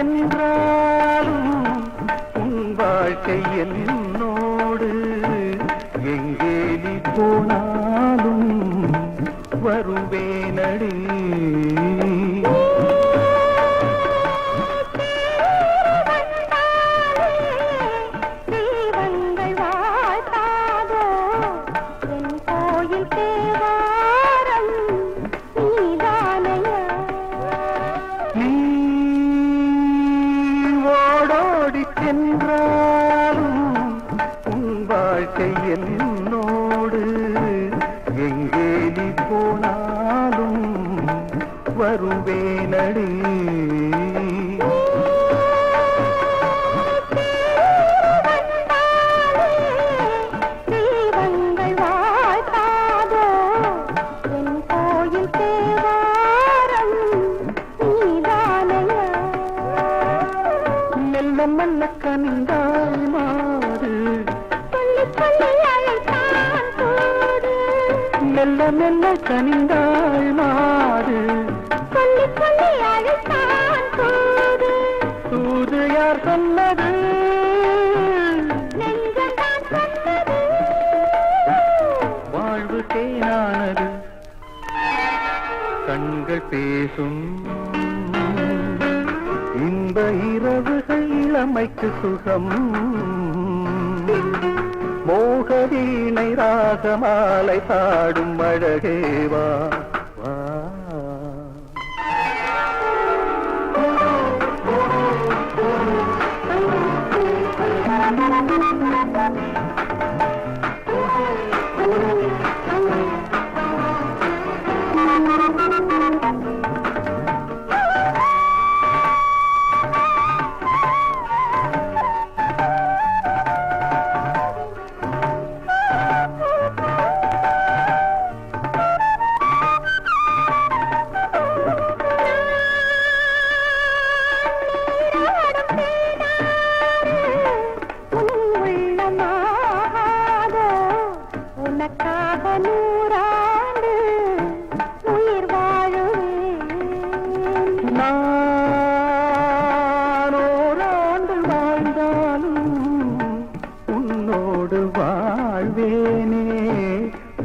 என்றாலும் உன் வாழ்க்கை என்னோடு எங்கே நீ போனாலும் வருவேனடி. வருவேனடி மெல்ல மெல்ல கனிந்தாய் மாறு. சொல்லி சொல்லி அழைத்தான் தூது தூது யார் சொன்னது? நெஞ்சம்தான் சொன்னது வாழ்வு தேனானது. கண்கள் பேசும். இன்ப இரவுகள் இளமைக்கு சுகம். மோக ராகமாலை பாடும் அழகேவா வா.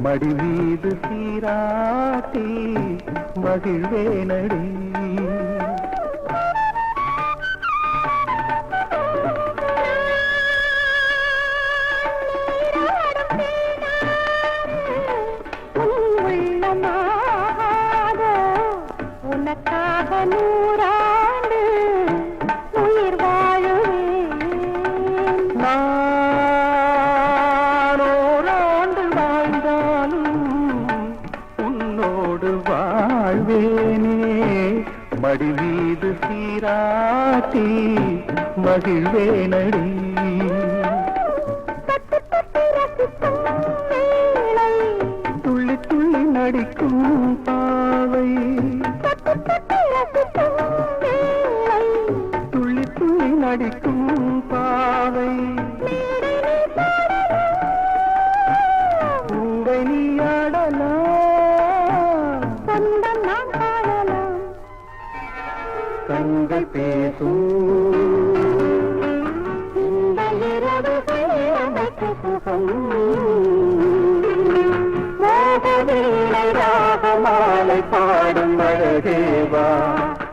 மடி மீது சீராட்டி மகிழ்வேனடி. உன் உள்ளமாகாதோ உனக்காக நூறா வாழ்வேனே மடிவீது சீராட்டி மகிழ்வேனடி. துள்ளி துள்ளி நடிக்கும் பாவை மோக